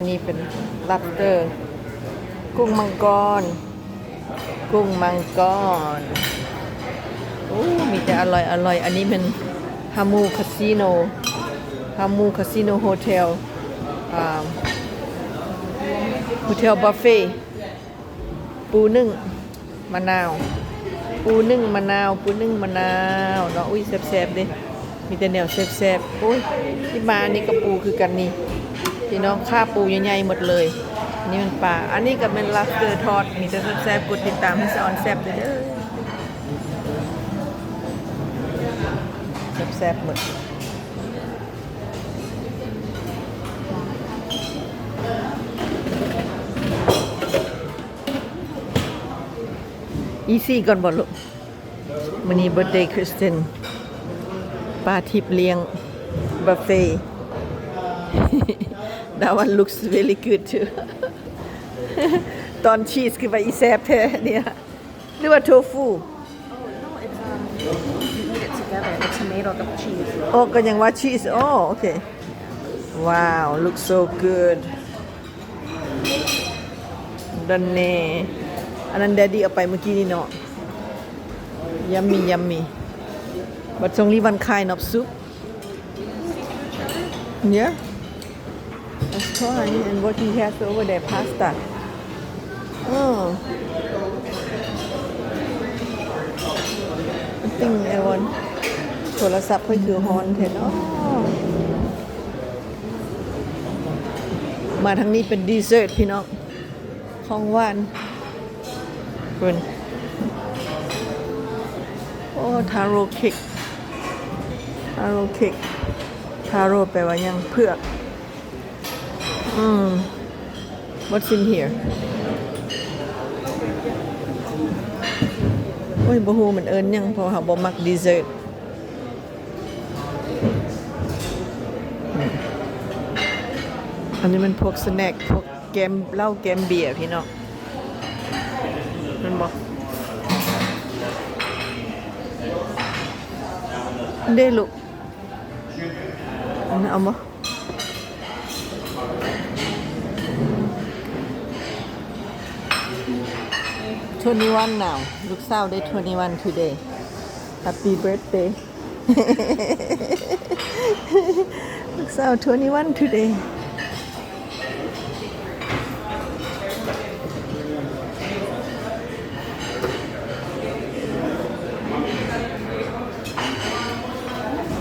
นี่เป็น lobster กุ้งมังกร กุ้งมังกรโอ้มีแต่อร่อยอร่อย อันนี้เป็นฮามูคาสิโนฮามูคาสิโนโฮเทลโฮเทลบุฟเฟ่ปูนึ่งมะนาว ปูนึ่งมะนาว ปูนึ่งมะนาวเนาะอุ้ยแซ่บๆดิมีแต่แนวแซ่บๆโอ้ยที่มาอันนี้ก็ปูคือกันนี่ พี่น้องข้าปูใหญ่ๆหมดเลย นี่มันปลา อันนี้ก็เป็นลับสเตอร์ทอด มีแต่แซ่บๆกดติดตามให้สออนแซ่บเด้อแซ่บๆหมดอีซี่ก่อนบ่ลูกมันนี้ birthday Kristen ปลาทิพเลี้ยงบุฟเฟ่ that one looks really good too ตอนชีสคือไปอีแซบแท้เนี่ยหรือว่าโทฟู Oh, no, it's um, you eat it together, the tomato, the cheese. โอ้ก็ยังว่าชีสโอ้โอเค ว้าว looks so good ดันเน่อันนั้นแดดดี้เอาไปเมื่อกี้นี่เนาะยัมมี่ยัมมี่ but it's only one kind of soup yeah that's fine and what he has over there pasta oh I think I want โทรศัพท์เพื่อคือฮอนเทนเนาะมาทางนี้เป็นดีเซอร์พี่น้องของหวานคุณโอ้ทาโร่เค้กทาโร่เค้กทาโร่แปลว่ายังเผือก อืม what's in here โอ้ยบ่ฮู้มันเอิ้นหยังเพราะเขาบ่มักดีเซอร์ทอันนี้มันพวกสแน็คพวกแกมเหล้าแกมเบียร์พี่น้องมันบอกได้ลูกอันนั้นเอามา 21 now ลูกสาวได้21 today happy birthday ลูกสาว21 today